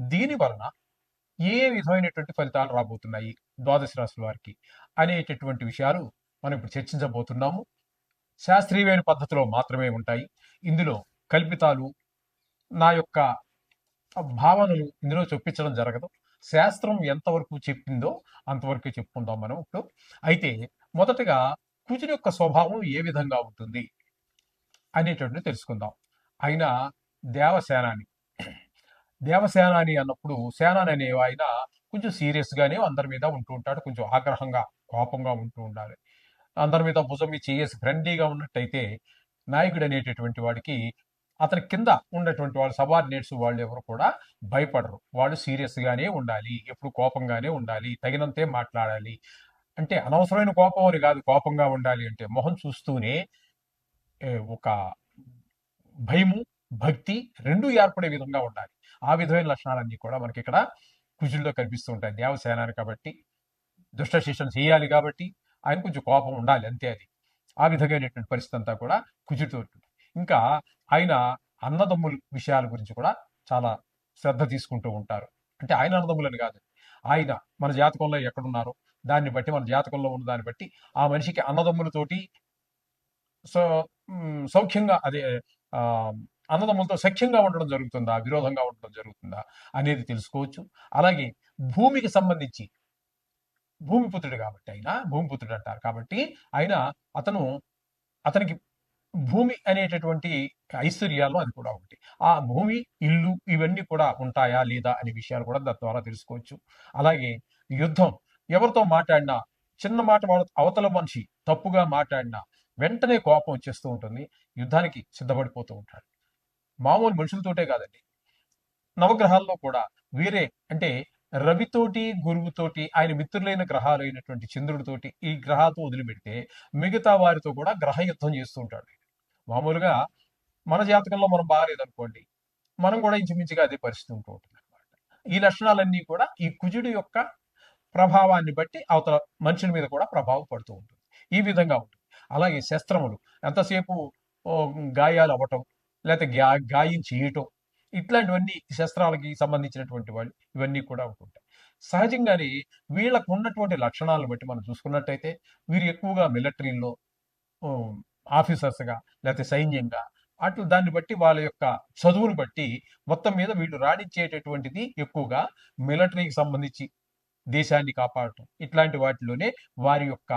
దీని వలన ఏ విధమైనటువంటి ఫలితాలు రాబోతున్నాయి ద్వాదశ రాశుల వారికి అనేటటువంటి విషయాలు మనం ఇప్పుడు చర్చించబోతున్నాము. శాస్త్రీయమైన పద్ధతిలో మాత్రమే ఉంటాయి. ఇందులో కల్పితాలు నా యొక్క భావనలు ఇందులో చొప్పించడం జరగదు. శాస్త్రం ఎంతవరకు చెప్పిందో అంతవరకు చెప్పుకుందాం మనం ఇప్పుడు. అయితే మొదటగా కుజుని యొక్క స్వభావం ఏ విధంగా ఉంటుంది అనేటటువంటి తెలుసుకుందాం. ఆయన దేవసేనాని దేవసేనాని అన్నప్పుడు సేనాని అనే ఆయన కొంచెం సీరియస్గానే అందరి మీద ఉంటూ ఉంటాడు కొంచెం ఆగ్రహంగా కోపంగా ఉంటూ ఉండాలి. అందరి మీద భుజం చేసి ఫ్రెండ్లీగా ఉన్నట్టయితే నాయకుడు అనేటటువంటి వాడికి అతని కింద ఉన్నటువంటి వాళ్ళు సబార్డినేట్స్ వాళ్ళు ఎవరు కూడా భయపడరు. వాళ్ళు సీరియస్ గానే ఉండాలి ఎప్పుడు కోపంగానే ఉండాలి తగినంతే మాట్లాడాలి. అంటే అనవసరమైన కోపం అని కాదు కోపంగా ఉండాలి అంటే మొహం చూస్తూనే ఒక భయము భక్తి రెండు ఏర్పడే విధంగా ఉండాలి. ఆ విధమైన లక్షణాలన్నీ కూడా మనకి ఇక్కడ కుజుల్లో కనిపిస్తూ ఉంటాయి దేవసేనాన్ని కాబట్టి దుష్ట శిక్షణ చేయాలి కాబట్టి ఆయన కొంచెం కోపం ఉండాలి. అంతే అది. ఆ విధమైనటువంటి పరిస్థితి అంతా కూడా కుజుడితో ఉంటుంది. ఇంకా ఆయన అన్నదమ్ముల విషయాల గురించి కూడా చాలా శ్రద్ధ తీసుకుంటూ ఉంటారు. అంటే ఆయన అన్నదమ్ములని కాదు. ఆయన మన జాతకంలో ఎక్కడున్నారో దాన్ని బట్టి మన జాతకంలో ఉన్న దాన్ని బట్టి ఆ మనిషికి అన్నదమ్ములతోటి సో సౌఖ్యంగా అదే అన్నదమ్ములతో సఖ్యంగా ఉండడం జరుగుతుందా? విరోధంగా ఉండడం జరుగుతుందా? అనేది తెలుసుకోవచ్చు. అలాగే భూమికి సంబంధించి భూమిపుత్రుడు కాబట్టి ఆయన భూమిపుత్రుడు అంటారు కాబట్టి ఆయన అతను అతనికి భూమి అనేటటువంటి ఐశ్వర్యాలు అది కూడా ఒకటి. ఆ భూమి ఇల్లు ఇవన్నీ కూడా ఉంటాయా లేదా అనే విషయాలు కూడా దాని ద్వారా తెలుసుకోవచ్చు. అలాగే యుద్ధం ఎవరితో మాట్లాడినా చిన్న మాట అవతల మనిషి తప్పుగా మాట్లాడినా వెంటనే కోపం వచ్చేస్తూ ఉంటుంది. యుద్ధానికి సిద్ధపడిపోతూ ఉంటాడు. మామూలు మనుషులతోటే కాదండి. నవగ్రహాల్లో కూడా వేరే అంటే రవితోటి గురువుతోటి ఆయన మిత్రులైన గ్రహాలు అయినటువంటి చంద్రుడితోటి ఈ గ్రహాలతో వదిలిపెడితే మిగతా వారితో కూడా గ్రహ యుద్ధం చేస్తూ ఉంటాడు మామూలుగా మన జాతకంలో మనం బాగాలేదనుకోండి మనం కూడా ఇంచుమించుగా అదే పరిస్థితి ఉంటూ ఉంటుంది అనమాట ఈ లక్షణాలన్నీ కూడా ఈ కుజుడి యొక్క ప్రభావాన్ని బట్టి అవతల మనుషుల మీద కూడా ప్రభావం పడుతూ ఉంటుంది. ఈ విధంగా ఉంటుంది. అలాగే శస్త్రములు. ఎంతసేపు గాయాలు అవ్వటం లేకపోతే గా గాయం చేయటం. ఇట్లాంటివన్నీ శస్త్రాలకి సంబంధించినటువంటి వాళ్ళు ఇవన్నీ కూడా ఉంటుంటాయి. సహజంగానే వీళ్ళకు ఉన్నటువంటి లక్షణాలను బట్టి మనం చూసుకున్నట్టయితే వీరు ఎక్కువగా మిలిటరీలో ఆఫీసర్స్గా లేకపోతే సైన్యంగా అట్లు దాన్ని బట్టి వాళ్ళ యొక్క చదువును బట్టి మొత్తం మీద వీళ్ళు రాణించేటటువంటిది ఎక్కువగా మిలిటరీకి సంబంధించి దేశాన్ని కాపాడటం. ఇట్లాంటి వాటిలోనే వారి యొక్క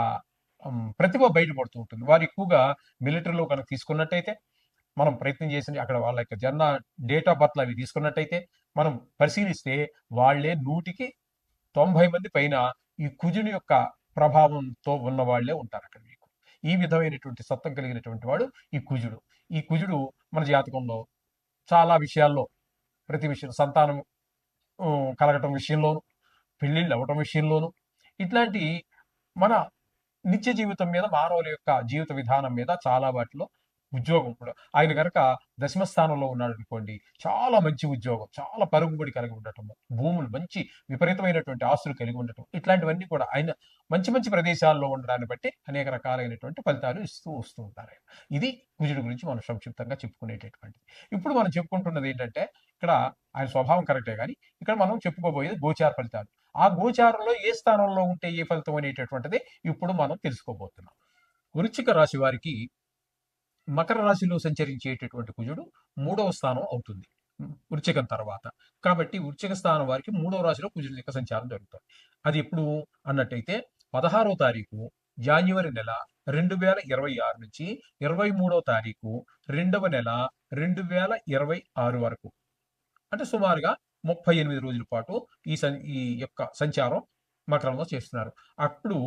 ప్రతిభ బయటపడుతూ ఉంటుంది. వారు ఎక్కువగా మిలిటరీలో కనుక తీసుకున్నట్టయితే మనం ప్రయత్నం చేసి అక్కడ వాళ్ళ యొక్క జన్మ డేట్ ఆఫ్ బర్త్లు అవి తీసుకున్నట్టయితే మనం పరిశీలిస్తే వాళ్ళే నూటికి తొంభై మంది పైన ఈ కుజుని యొక్క ప్రభావంతో ఉన్న వాళ్ళే ఉంటారు అక్కడ మీకు. ఈ విధమైనటువంటి సత్వం కలిగినటువంటి వాడు ఈ కుజుడు. ఈ కుజుడు మన జాతకంలో చాలా విషయాల్లో ప్రతి విషయం సంతానం కలగటం విషయంలోను పెళ్ళిళ్ళు అవ్వటం విషయంలోను ఇట్లాంటి మన నిత్య జీవితం మీద మానవుల యొక్క జీవిత విధానం మీద చాలా వాటిలో ఉద్యోగం కూడా. ఆయన కనుక దశమ స్థానంలో ఉన్నాడు అనుకోండి చాలా మంచి ఉద్యోగం చాలా పరుగుబడి కలిగి ఉండటం భూములు మంచి విపరీతమైనటువంటి ఆస్తులు కలిగి ఉండటం ఇట్లాంటివన్నీ కూడా ఆయన మంచి మంచి ప్రదేశాల్లో ఉండడాన్ని బట్టి అనేక రకాలైనటువంటి ఫలితాలు ఇస్తూ వస్తూ ఉంటారు ఇది కుజుడి గురించి మనం సంక్షిప్తంగా చెప్పుకునేటటువంటిది. ఇప్పుడు మనం చెప్పుకుంటున్నది ఏంటంటే ఇక్కడ ఆయన స్వభావం కరెక్టే కానీ ఇక్కడ మనం చెప్పుకోబోయేది గోచార ఫలితాలు. ఆ గోచారంలో ఏ స్థానంలో ఉంటే ఏ ఫలితం అనేటటువంటిది ఇప్పుడు మనం తెలుసుకోబోతున్నాం. వృచ్చిక రాశి వారికి మకర రాశిలో సంచరించేటటువంటి కుజుడు మూడవ స్థానం అవుతుంది. వృచ్చికం తర్వాత. కాబట్టి వృచ్చిక స్థానం వారికి మూడవ రాశిలో కుజుడి యొక్క సంచారం జరుగుతుంది. అది ఎప్పుడు అన్నట్టయితే పదహారో తారీఖు జాన్యువరి నెల రెండు వేల ఇరవై ఆరు నుంచి ఇరవై మూడో తారీఖు రెండవ నెల రెండు వేల ఇరవై ఆరు వరకు. అంటే సుమారుగా ముప్పై ఎనిమిది రోజుల పాటు ఈ సం ఈ యొక్క సంచారం మకరంలో చేస్తున్నారు. అప్పుడు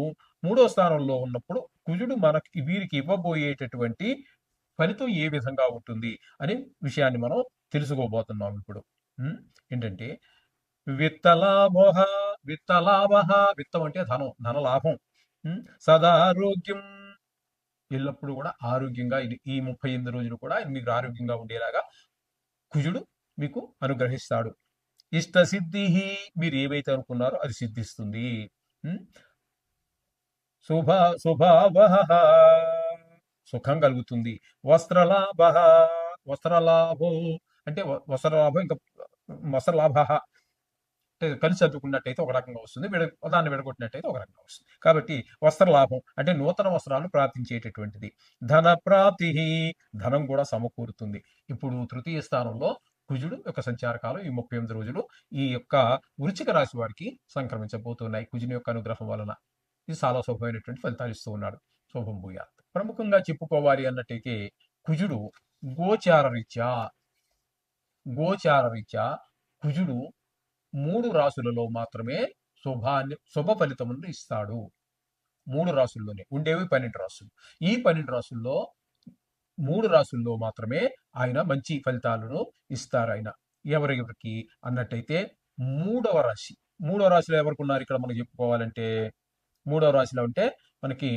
మూడో స్థానంలో ఉన్నప్పుడు కుజుడు మనకి వీరికి ఇవ్వబోయేటటువంటి ఫలితం ఏ విధంగా ఉంటుంది అనే విషయాన్ని మనం తెలుసుకోబోతున్నాం ఇప్పుడు. ఏంటంటే విత్తలాభ విత్తలాభ విత్తం అంటే ధనం ధనలాభం ఉం? సదారోగ్యం ఎల్లప్పుడూ కూడా ఆరోగ్యంగా ఇది ఈ ముప్పై ఎనిమిది రోజులు కూడా మీకు ఆరోగ్యంగా ఉండేలాగా కుజుడు మీకు అనుగ్రహిస్తాడు. ఇష్ట సిద్ధి మీరు ఏవైతే అనుకున్నారో అది సిద్ధిస్తుంది. శుభ శుభావహ. సుఖం కలుగుతుంది. వస్త్రలాభ వస్త్రలాభో అంటే వస్త్రలాభం ఇంకా వస్త్రలాభ అంటే కలిసి చదువుకున్నట్టయితే ఒక రకంగా వస్తుంది. విడ దాన్ని విడగొట్టినట్టయితే ఒక రకంగా వస్తుంది. కాబట్టి వస్త్ర లాభం అంటే నూతన వస్త్రాలు ప్రార్థించేటటువంటిది ధన ప్రాప్తి ధనం కూడా సమకూరుతుంది. ఇప్పుడు తృతీయ స్థానంలో కుజుడు యొక్క సంచారకాలు ఈ ముప్పై ఎనిమిది రోజులు ఈ యొక్క వృచ్చిక రాశి వారికి సంక్రమించబోతున్నాయి. కుజుని యొక్క అనుగ్రహం వలన ఇది చాలా శుభమైనటువంటి ఫలితాలు ఇస్తూ ఉన్నాడు. శుభం భూయాలు ప్రముఖంగా చెప్పుకోవాలి అన్నట్టయితే కుజుడు గోచార రీత్యా గోచార రీత్యా కుజుడు మూడు రాసులలో మాత్రమే శుభాన్ని శుభ ఫలితములను ఇస్తాడు. మూడు రాసుల్లోనే ఉండేవి పన్నెండు రాసులు. ఈ పన్నెండు రాసుల్లో మూడు రాసుల్లో మాత్రమే ఆయన మంచి ఫలితాలను ఇస్తారు ఆయన. ఎవరెవరికి? అన్నట్టయితే మూడవ రాశి. మూడవ రాశిలో ఎవరికి ఉన్నారు ఇక్కడ మనం చెప్పుకోవాలంటే మూడవ రాశిలో అంటే మనకి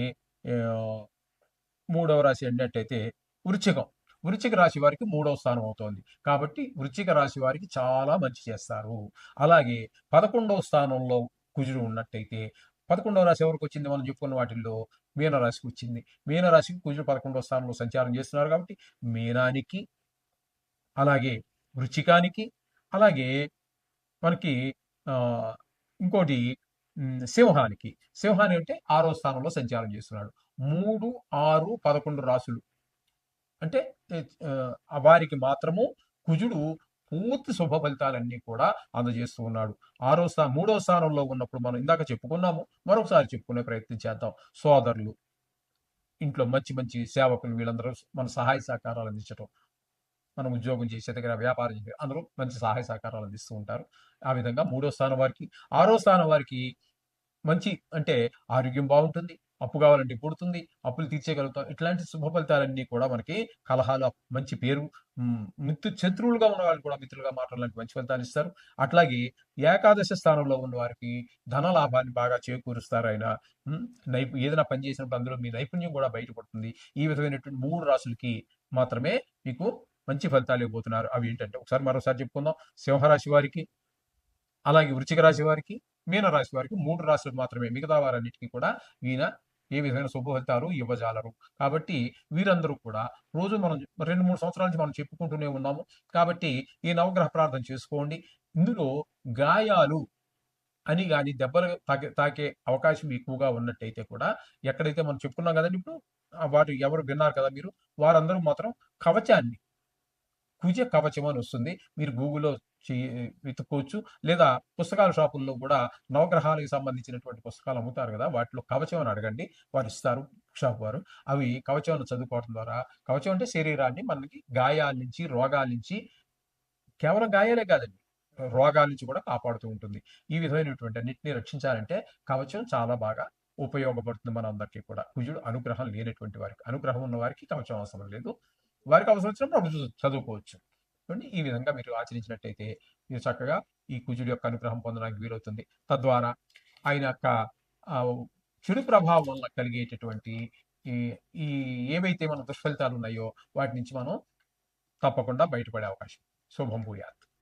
మూడవ రాశి అన్నట్టయితే వృచ్చికం. వృచ్చిక రాశి వారికి మూడవ స్థానం అవుతోంది. కాబట్టి వృచ్చిక రాశి వారికి చాలా మంచి చేస్తారు. అలాగే పదకొండవ స్థానంలో కుజుడు ఉన్నట్టయితే పదకొండవ రాశి ఎవరికి వచ్చింది? మనం చెప్పుకున్న వాటిల్లో మీనరాశికి వచ్చింది. మీనరాశికి కుజుడు పదకొండవ స్థానంలో సంచారం చేస్తున్నారు కాబట్టి మీనానికి అలాగే వృచ్చికానికి అలాగే మనకి ఇంకోటి సింహానికి. సింహాని అంటే ఆరో స్థానంలో సంచారం చేస్తున్నాడు. మూడు ఆరు పదకొండు రాసులు అంటే వారికి మాత్రము కుజుడు పూర్తి శుభ ఫలితాలన్నీ కూడా అందజేస్తూ ఉన్నాడు. ఆరో స్థానం మూడో స్థానంలో ఉన్నప్పుడు మనం ఇందాక చెప్పుకున్నాము. మరొకసారి చెప్పుకునే ప్రయత్నం చేద్దాం. సోదరులు ఇంట్లో మంచి మంచి సేవకులు వీళ్ళందరూ మన సహాయ సహకారాలు అందించడం మనం ఉద్యోగం చేసే దగ్గర వ్యాపారం చేసే అందరూ మంచి సహాయ సహకారాలు అందిస్తూ ఉంటారు. ఆ విధంగా మూడో స్థానం వారికి ఆరో స్థానం వారికి మంచి అంటే ఆరోగ్యం బాగుంటుంది. అప్పు కావాలంటే పుడుతుంది అప్పులు తీర్చేయగలుగుతాం. ఇట్లాంటి శుభ ఫలితాలన్నీ కూడా మనకి కలహాలు మంచి పేరు మిత్రు శత్రువులుగా ఉన్న వాళ్ళు కూడా మిత్రులుగా మాట్లాడాలంటే మంచి ఫలితాలు ఇస్తారు. అట్లాగే ఏకాదశ స్థానంలో ఉన్న వారికి ధన లాభాన్ని బాగా చేకూరుస్తారు ఆయన నైపు ఏదైనా పని చేసినప్పుడు అందులో మీ నైపుణ్యం కూడా బయటపడుతుంది. ఈ విధమైనటువంటి మూడు రాసులకి మాత్రమే మీకు మంచి ఫలితాలు ఇవ్వబోతున్నారు. అవి ఏంటంటే ఒకసారి మరోసారి చెప్పుకుందాం. సింహరాశి వారికి అలాగే వృచ్చిక రాశి వారికి మీనరాశి వారికి మూడు రాశులు మాత్రమే. మిగతా వారన్నిటికీ కూడా ఈయన ఏ విధమైన శుభఫలితాలు ఇవ్వజాలరు. కాబట్టి వీరందరూ కూడా రోజు మనం రెండు మూడు సంవత్సరాల నుంచి మనం చెప్పుకుంటూనే ఉన్నాము. కాబట్టి ఈ నవగ్రహ ప్రార్థన చేసుకోండి. ఇందులో గాయాలు అని కానీ దెబ్బలు తాకే తాకే అవకాశం ఎక్కువగా ఉన్నట్టయితే కూడా ఎక్కడైతే మనం చెప్పుకున్నాం కదండి ఇప్పుడు వాటి ఎవరు విన్నారు కదా మీరు వారందరూ మాత్రం కవచాన్ని కుజ కవచం అని వస్తుంది. మీరు గూగుల్లో వెతుక్కోవచ్చు. లేదా పుస్తకాల షాపుల్లో కూడా నవగ్రహాలకు సంబంధించినటువంటి పుస్తకాలు అమ్ముతారు కదా వాటిలో కవచం అని అడగండి. వారు ఇస్తారు షాప్ వారు. అవి కవచం చదువుకోవడం ద్వారా కవచం అంటే శరీరాన్ని మనకి గాయాల నుంచి రోగాల నుంచి కేవలం గాయాలే కాదండి రోగాల నుంచి కూడా కాపాడుతూ ఉంటుంది. ఈ విధమైనటువంటి అన్నింటినీ రక్షించాలంటే కవచం చాలా బాగా ఉపయోగపడుతుంది మనందరికీ కూడా. కుజుడు అనుగ్రహం లేనటువంటి వారికి అనుగ్రహం ఉన్న వారికి కవచం అవసరం లేదు. వారికి అవసరం వచ్చినప్పుడు అప్పుడు చదువుకోవచ్చు. చూడండి ఈ విధంగా మీరు ఆచరించినట్టయితే మీరు చక్కగా ఈ కుజుడి యొక్క అనుగ్రహం పొందడానికి వీలవుతుంది. తద్వారా ఆయన యొక్క చెడు ప్రభావం వల్ల కలిగేటటువంటి ఈ ఈ ఏవైతే మన దుష్ఫలితాలు ఉన్నాయో వాటి నుంచి మనం తప్పకుండా బయటపడే అవకాశం. శుభం భూయాత్.